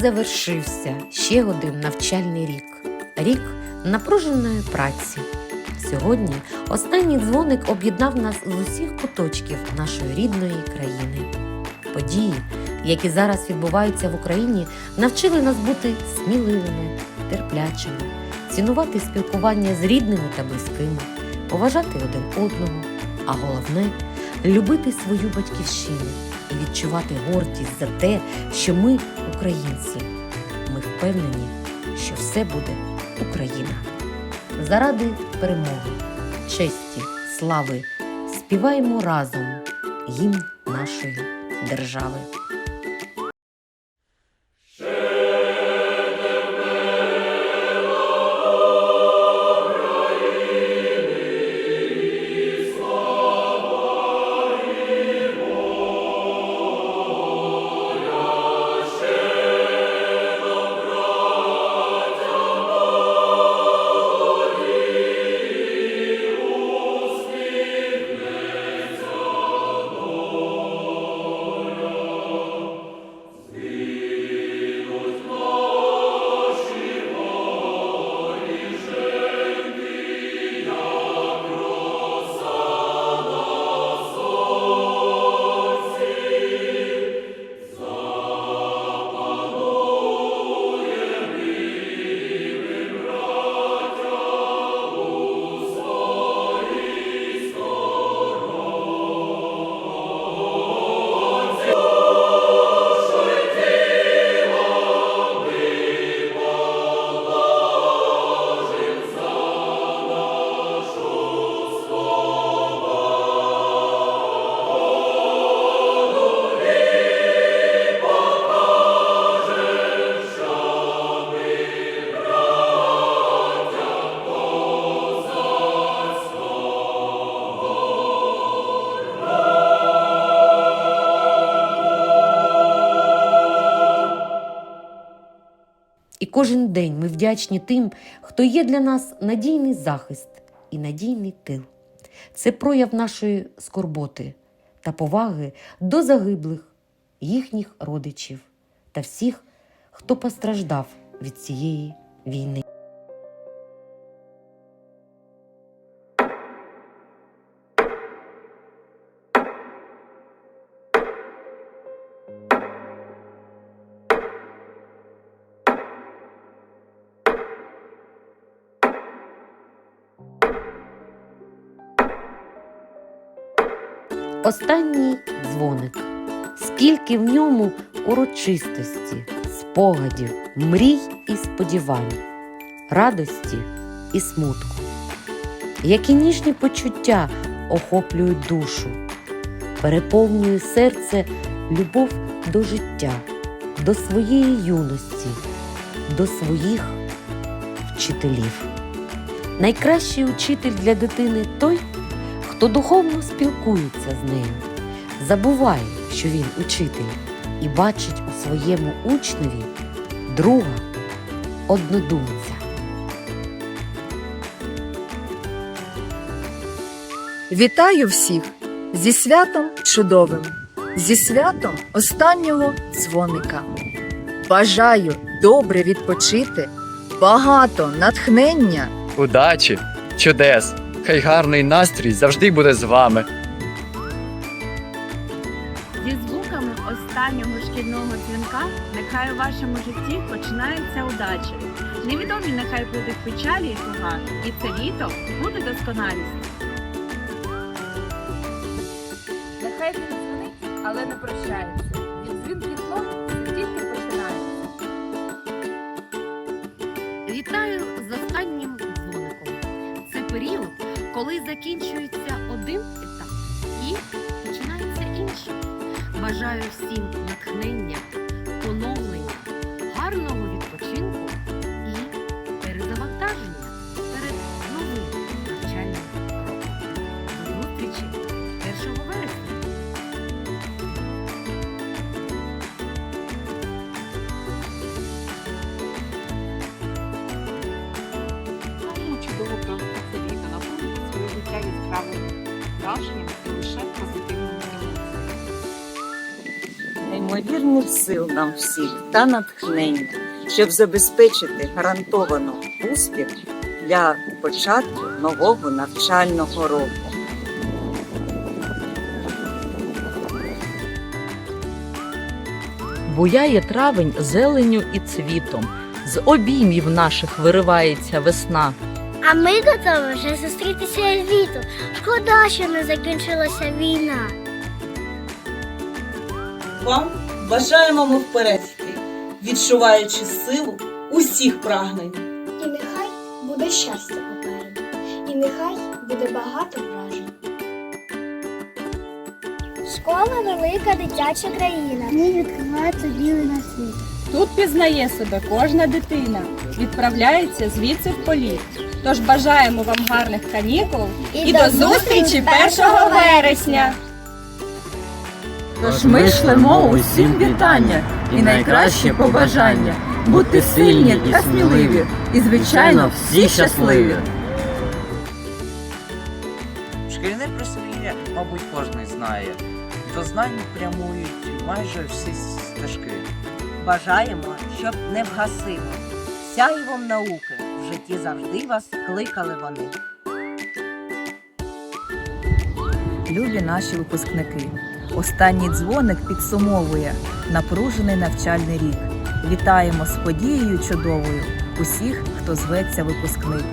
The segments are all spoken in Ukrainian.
завершився ще один навчальний рік рік напруженої праці. Сьогодні останній дзвоник об'єднав нас з усіх куточків нашої рідної країни. Події, які зараз відбуваються в Україні, навчили нас бути сміливими, терплячими, цінувати спілкування з рідними та близькими, поважати один одного, а головне любити свою батьківщину і відчувати гордість за те, що ми українці. Ми впевнені, що все буде Україна. Заради перемоги, честі, слави співаємо разом гімн нашої держави. Кожен день ми вдячні тим, хто є для нас надійний захист і надійний тил. Це прояв нашої скорботи та поваги до загиблих, їхніх родичів та всіх, хто постраждав від цієї війни. Останній дзвоник. Скільки в ньому урочистості, спогадів, мрій і сподівань, радості і смутку, які ніжні почуття охоплюють душу, переповнює серце любов до життя, до своєї юності, до своїх вчителів. Найкращий учитель для дитини той, хто духовно спілкується з нею, забуває, що він учитель, і бачить у своєму учневі друга, однодумця. Вітаю всіх зі святом чудовим, зі святом останнього дзвоника. Бажаю добре відпочити, багато натхнення удачі, чудес. Хай гарний настрій завжди буде з вами. Зі звуками останнього шкільного дзвінка нехай у вашому житті починається удача. Невідомі нехай будуть печалі і туга, і це літо буде досконалість. Нехай він дзвонить, але не прощається. Від дзвінків слов тільки починається. Вітаю з останнім дзвоником. Це період, коли закінчується один етап і починається інший. Бажаю всім натхнення, поновлення, яскравими враженнями лише позитивними. Неймовірних сил нам всіх та натхнення, щоб забезпечити гарантовану успіх для початку нового навчального року. Буяє травень зеленю і цвітом, з обіймів наших виривається весна. А ми готові вже зустрітися з літом. Шкода, що не закінчилася війна. Вам бажаємо ми вперед йти, відчуваючи силу усіх прагнень. І нехай буде щастя попереду, і нехай буде багато вражень. Школа велика дитяча країна. Ми відкривається білий на світ. Тут пізнає себе кожна дитина, відправляється звідси в політ. Тож бажаємо вам гарних канікул і, до зустрічі 1 вересня! Тож ми шлемо усім вітання і найкращі побажання бути сильні та сміливі, і, звичайно, всі щасливі. Шкільне присвоєння, мабуть, кожен знає. До знань прямують майже всі стежки. Бажаємо, щоб не вгасили. Сяйвом науки в житті завжди вас кликали вони. Любі наші випускники. Останній дзвоник підсумовує напружений навчальний рік. Вітаємо з подією чудовою усіх, хто зветься випускник.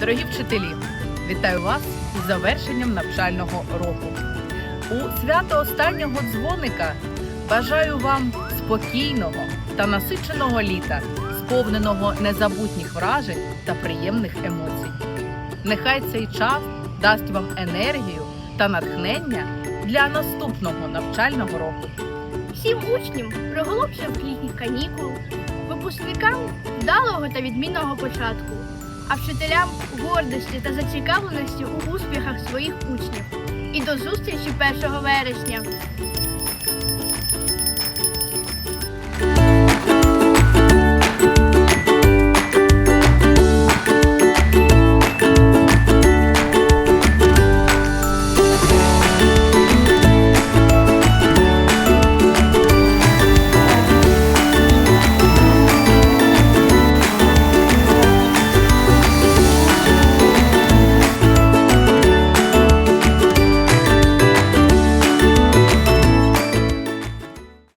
Дорогі вчителі, вітаю вас із завершенням навчального року. У свято останнього дзвоника бажаю вам спокійного та насиченого літа, сповненого незабутніх вражень та приємних емоцій. Нехай цей час дасть вам енергію та натхнення для наступного навчального року. Всім учням приголомшив літніх канікул, випускникам вдалого та відмінного початку, а вчителям гордості та зацікавленості у успіхах своїх учнів. І до зустрічі 1 вересня!